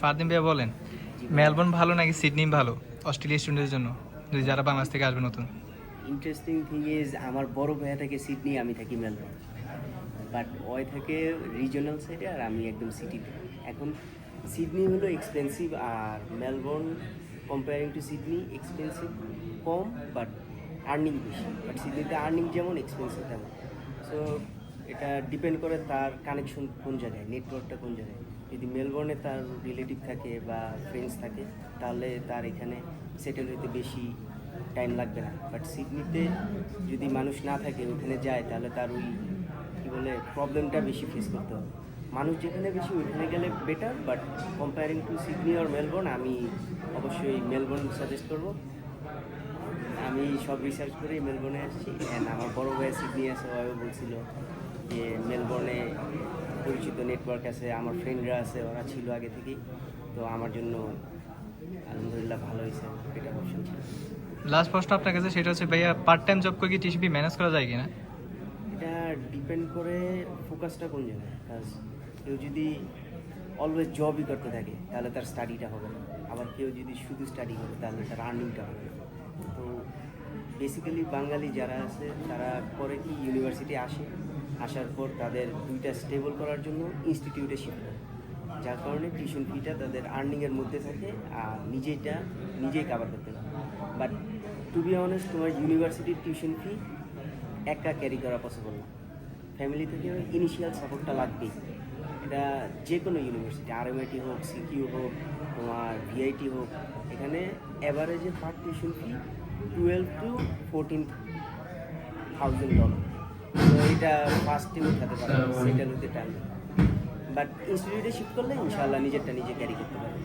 ফারদিন ভাইয়া বলেন, মেলবোর্ন ভালো নাকি সিডনি ভালো? অস্ট্রেলিয়া স্টুডেন্টের জন্য, যদি যারা বাংলাদেশ থেকে আসবে নতুন। ইন্টারেস্টিং থিং ইজ আমার বড় ভাইয়া থাকে সিডনি, আমি থাকি মেলবোর্ন। বাট ওই থাকে রিজনাল সাইডে আর আমি একদম সিটিতে এখন সিডনি হলো expensive R Melbourne comparing to Sydney expensive com but earning বেশি। বাট সিডনিতে আর্নিং যেমন এক্সপেন্সিভ তেমন। সো এটা ডিপেন্ড করে তার কানেকশন কোন জায়গায় নেটওয়ার্কটা কোন জায়গায়। যদি মেলবোর্নে তার রিলেটিভ থাকে বা ফ্রেন্ডস থাকে, তাহলে তার এখানে সেটেল হতে বেশি টাইম লাগবে না। বাট সিডনিতে যদি মানুষ না থাকে ওখানে যায়, তাহলে তার ওই, কী বলে প্রবলেমটা বেশি ফেস করতে হবে। মানুষ যেখানে বেশি, ওইখানে গেলে better but comparing to Sydney R Melbourne আমি অবশ্যই মেলবোর্ন সাজেস্ট করব। আমি সব রিসার্চ করে মেলবোর্নে আসছি। অ্যান্ড আমার বড় ভাই সিডনি আছে ওও বলছিল যে মেলবোর্নে পরিচিত নেটওয়ার্ক আছে আমার ফ্রেন্ডরা আছে ওরা ছিল আগে থেকেই। তো আমার জন্য আলহামদুলিল্লাহ ভালো হয়েছে এটা অপশন ছিল। লাস্ট প্রশ্ন আপনার কাছে সেটা হচ্ছে ভাইয়া পার্ট টাইম জব করে কি টিসিপি ম্যানেজ করা যায় কিনা? এটা ডিপেন্ড করে ফোকাসটা কোন জায়গায়? কাজ কেউ যদি অলওয়েজ জবই করতে থাকে তাহলে তার স্টাডিটা হবে না। আবার কেউ যদি শুধু স্টাডি করে তাহলে তার আর্নিংটা হবে তো বেসিক্যালি বাঙালি যারা আছে তারা করে কি ইউনিভার্সিটি আসে আসার পর তাদের দুইটা স্টেবল করার জন্য ইনস্টিটিউটে করে যার কারণে টিউশন ফিটা তাদের আর্নিংয়ের মধ্যে থাকে আর নিজেটা নিজেই কাভার করতে পারে বাট টু বি অনেস্ট তোমার ইউনিভার্সিটির টিউশন ফি একা ক্যারি করা পসিবল না। ফ্যামিলি থেকে ইনিশিয়াল সাপোর্টটা লাগবেই। এটা যে কোনো ইউনিভার্সিটি আরএমআইটি হোক সিকিউ হোক, তোমার ভিআইটি হোক, এখানে অ্যাভারেজে per tuition fee twelve to fourteen thousand dollar এটা ফার্স্টে উঠাতে পারে সেটেল হতে টাইম বাট ইনস্টিটিউটে শিফট করলে ইনশাল্লাহ নিজেরটা নিজে ক্যারি করতে পারবে।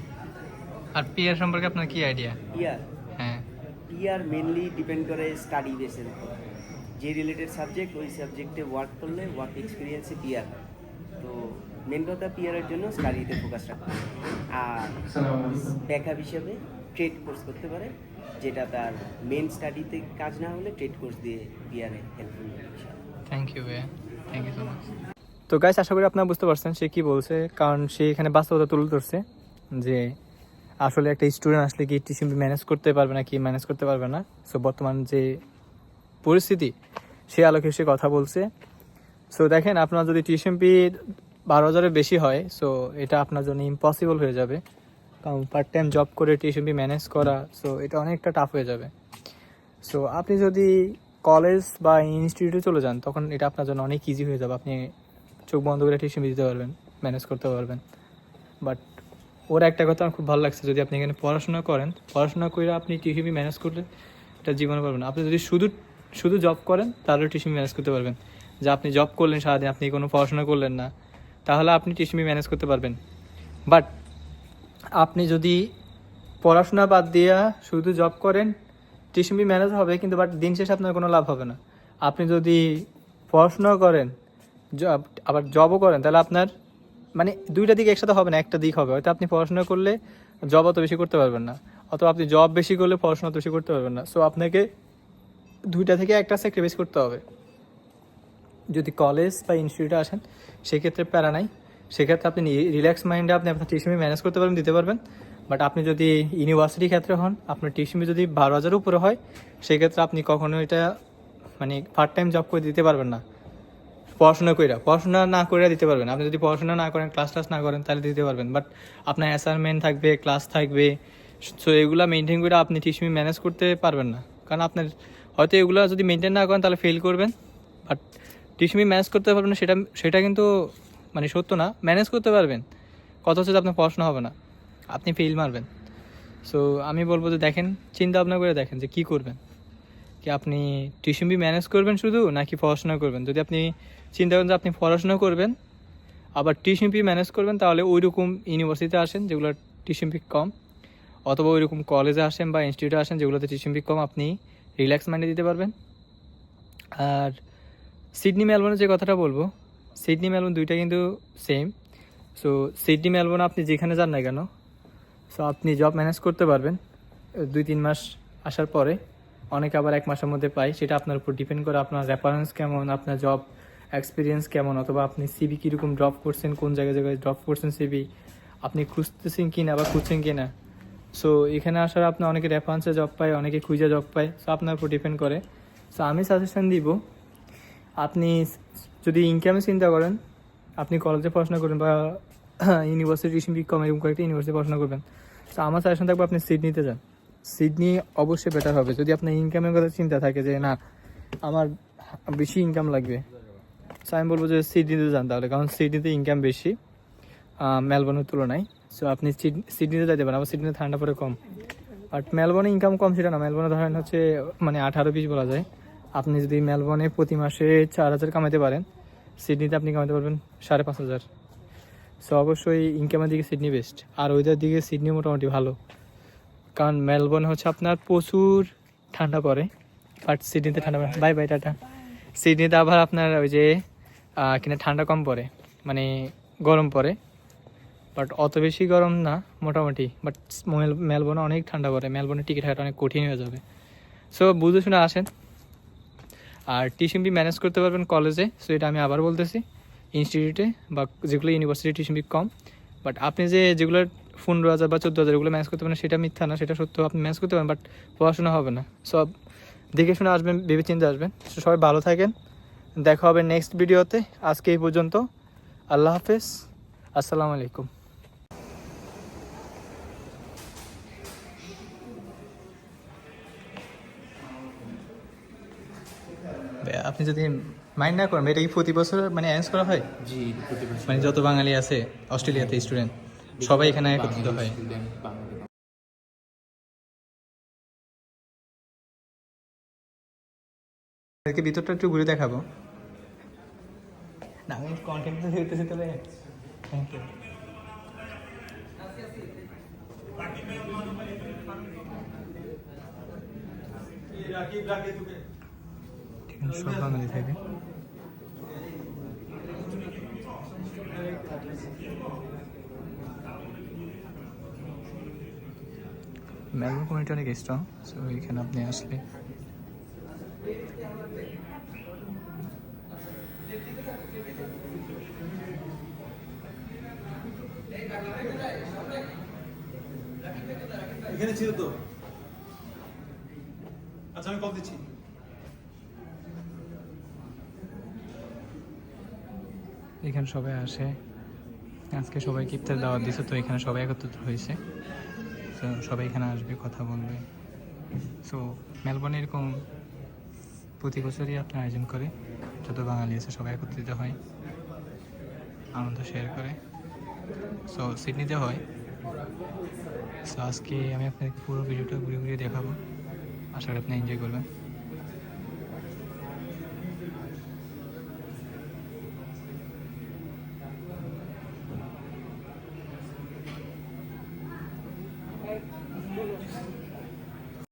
আর পিয়ার সম্পর্কে আপনার কি আইডিয়া ইয়ার হ্যাঁ। পিআর মেনলি ডিপেন্ড করে স্টাডি বেসের উপর। যে রিলেটেড সাবজেক্ট ওই সাবজেক্টে ওয়ার্ক করলে ওয়ার্ক এক্সপিরিয়েন্সে পিআর তো মেন কথা পিআরের জন্য স্টাডিতে ফোকাস রাখতে হবে। আর ব্যাকআপ হিসেবে ট্রেড কোর্স করতে পারে যেটা তার মেন স্টাডিতে কাজ না হলে ট্রেড কোর্স দিয়ে পিআরে হেল্পফুল থ্যাংক ইউ ভাইয়া। থ্যাংক ইউ সো মাচ তো গাইস আশা করি আপনারা বুঝতে পারছেন সে কি বলছে, কারণ সে এখানে বাস্তবতা তুলে ধরছে যে আসলে একটা স্টুডেন্ট আসলে কি টিসিপি ম্যানেজ করতে পারবে না কি ম্যানেজ করতে পারবে না। সো বর্তমান যে পরিস্থিতি, সে আলোকে সে কথা বলছে। সো দেখেন, আপনার যদি টিউশনপি বারো হাজারের বেশি হয় সো এটা আপনার জন্য ইম্পসিবল হয়ে যাবে। কারণ পার্ট টাইম জব করে টিউশনপি ম্যানেজ করা সো এটা অনেকটা টাফ হয়ে যাবে। সো আপনি যদি কলেজ বা ইনস্টিটিউটে চলে যান, তখন এটা আপনার জন্য অনেক ইজি হয়ে যাবে। আপনি চোখ বন্ধ করে টিউশন দিতে পারবেন ম্যানেজ করতে পারবেন। বাট ওর একটা কথা আমার খুব ভালো লাগছে, যদি আপনি এখানে পড়াশোনা করেন, পড়াশোনা করে আপনি টিউশন ম্যানেজ করলে এটা জীবনে পারবেন। আপনি যদি শুধু শুধু জব করেন, তাহলে টিউশন ম্যানেজ করতে পারবেন। যে আপনি জব করলেন সারাদিন, আপনি কোনো পড়াশোনা করলেন না, তাহলে আপনি টিউশন ম্যানেজ করতে পারবেন। বাট আপনি যদি পড়াশোনা বাদ দিয়া শুধু জব করেন টিউশন ম্যানেজ হবে, কিন্তু বাট দিন শেষে আপনার কোনো লাভ হবে না। আপনি যদি পড়াশোনা করেন আবার জবও করেন, তাহলে আপনার মানে দুইটা দিক একসাথে হবে না, একটা দিক হবে। হয়তো আপনি পড়াশোনা করলে জব অত বেশি করতে পারবেন না, অথবা আপনি জব বেশি করলে পড়াশোনা অত বেশি করতে পারবেন না। সো আপনাকে দুইটা থেকে একটা স্যাক্রিফাইস করতে হবে। যদি কলেজ বা ইনস্টিটিউটে আসেন, সেক্ষেত্রে প্যারা নাই। সেক্ষেত্রে আপনি রিল্যাক্স মাইন্ডে আপনি আপনার টিউশনি ম্যানেজ করতে পারবেন, দিতে পারবেন। বাট আপনি যদি ইউনিভার্সিটি ক্ষেত্রে হন, আপনার টিউশনি যদি বারো হাজারের উপরে হয়, সেক্ষেত্রে আপনি কখনো এটা মানে পার্ট টাইম জব করে দিতে পারবেন না। পড়াশোনা কইরা, পড়াশোনা না করে দিতে পারবেন। আপনি যদি পড়াশোনা না করেন ক্লাস টাস না করেন, তাহলে দিতে পারবেন। বাট আপনার অ্যাসাইনমেন্ট থাকবে ক্লাস থাকবে সো এগুলো মেনটেন করে আপনি টিউশনি ম্যানেজ করতে পারবেন না। কারণ আপনার, হয়তো এগুলো যদি মেনটেন না করেন, তাহলে ফেল করবেন। বাট টিউশনি ম্যানেজ করতে পারবেন না, সেটা সেটা কিন্তু মানে সত্য না। ম্যানেজ করতে পারবেন। কথা হচ্ছে যে আপনার পড়াশোনা হবে না। আপনি ফেল মারবেন। সো আমি বলব যে দেখেন চিন্তা ভাবনা করে দেখেন যে কী করবেন। কি আপনি টিউশন বি ম্যানেজ করবেন শুধু, নাকি পড়াশোনা করবেন? যদি আপনি চিন্তা করেন যে আপনি পড়াশোনা করবেন, আবার টিউশন ফি ম্যানেজ করবেন, তাহলে ওই রকম ইউনিভার্সিটিতে আসেন যেগুলো টিউশন ফি কম, অথবা ওই রকম কলেজে আসেন বা ইনস্টিটিউটে আসেন যেগুলোতে টিউশন ফি কম, আপনি রিল্যাক্স মাইন্ডে দিতে পারবেন। আর সিডনি মেলবোর্নের যে কথাটা বলব সিডনি মেলবোর্ন দুইটা কিন্তু সেম সো সিডনি মেলবোর্ন আপনি যেখানে যান না কেন সো আপনি জব ম্যানেজ করতে পারবেন। দুই, তিন মাস আসার পরে। অনেকে আবার এক মাসের মধ্যে পাই। সেটা আপনার উপর ডিপেন্ড করে আপনার রেফারেন্স কেমন, আপনার জব এক্সপিরিয়েন্স কেমন, অথবা আপনি সিবি কীরকম ড্রপ করছেন, কোন জায়গায় জায়গায় ড্রপ করছেন সিবি আপনি খুঁজতেছেন কি না বা খুঁজছেন কি না সো এখানে আসার আপনার অনেকে রেফারেন্সে জব পায়, অনেকে খুঁজে জব পায়। সো আপনার উপর ডিপেন্ড করে। সো আমি সাজেশন দিব, আপনি যদি ইনকামে চিন্তা করেন, আপনি কলেজে পড়াশোনা করেন বা ইউনিভার্সিটি বিকম এরকম কয়েকটা ইউনিভার্সিটি পড়াশোনা করবেন। তো আমার সাজেশন থাকবে আপনি সিডনিতে যান। সিডনি অবশ্যই বেটার হবে। যদি আপনার ইনকামের কথা চিন্তা থাকে যে, না, আমার বেশি ইনকাম লাগবে সো আমি বলব যে সিডনিতে যান তাহলে। কারণ সিডনিতে ইনকাম বেশি মেলবোর্নের তুলনায়। সো আপনি সিড- সিডনিতে যাইতে পারেন। আবার সিডনিতে ঠান্ডা পরে কম। বাট মেলবোর্নে ইনকাম কম সেটা না। মেলবোর্নে ধরেন হচ্ছে মানে আঠারো বিশ বলা যায়। আপনি যদি মেলবোর্নে প্রতি মাসে চার হাজার কামাতে পারেন সিডনিতে আপনি কামাতে পারবেন সাড়ে পাঁচ হাজার। সো অবশ্যই ইনকামের দিকে সিডনি বেস্ট আর ওইটার দিকে সিডনি মোটামুটি ভালো। কারণ মেলবোর্নে হচ্ছে আপনার প্রচুর ঠান্ডা পড়ে। বাট সিডনিতে ঠান্ডা পড়ে বাই বাই টাটা। সিডনিতে আবার আপনার ওই যে কিনা ঠান্ডা কম পড়ে। মানে গরম পড়ে। বাট অত বেশি গরম না, মোটামুটি। বাট মেলবোর্নে অনেক ঠান্ডা পড়ে। মেলবোর্নে টিকিট হাঁটা অনেক কঠিন হয়ে যাবে। সো বুঝে শুনে আসেন। আর টিউশন ম্যানেজ করতে পারবেন কলেজে সো এটা আমি আবার বলতেছি। ইনস্টিটিউটে বা যেগুলো ইউনিভার্সিটি টিউশন কম বাট আপনি যে যেগুলো পনেরো হাজার বা চোদ্দ হাজার এগুলো ম্যাচ করতে পারেন, সেটা মিথ্যা না, সেটা সত্য আপনি ম্যাচ করতে পারেন বাট পড়াশোনা হবে না। সব দেখে শুনে আসবেন ভেবে চিন্তে আসবেন সবাই ভালো থাকেন। দেখা হবে নেক্সট ভিডিওতে আজকে এই পর্যন্ত। আল্লাহ হাফেজ। আসসালামু আলাইকুম। আপনি যদি মাইন্ড না করেন এটা কি প্রতি বছর মানে অ্যারেঞ্জ করা হয়? জি প্রতি বছর। মানে যত বাঙালি আছে অস্ট্রেলিয়াতে স্টুডেন্ট সবাই এখানে একত্রিত হয়। এদেরকে ভিতরটা একটু ঘুরে দেখাবো। না আমি কন্টেন্ট তো দেখতেছি তবে থ্যাংক ইউ সব বাঙালি থাকে। মেলবোর্ন কমিউনিটি অনেক স্ট্রং সো এখানে আপনি আসলে এখানে ছিল তো? আচ্ছা আমি কল দিচ্ছি। এখানে সবাই আসে। আজকে সবাই ইফতার দাওয়াত দিছে, তো এখানে সবাই একত্রিত হয়েছে। তো সবাই এখানে আসবে, কথা বলবে। সো মেলবোর্নে এরকম প্রতি বছরই আপনার আয়োজন করে। যত বাঙালি আছে সবাই একত্রিত হয়, আনন্দ শেয়ার করে। সো সিডনিতে হয়। সো আজকে আমি আপনাকে পুরো ভিডিওটা ঘুরে ঘুরে দেখাবো। আশা করি আপনি এনজয় করবেন।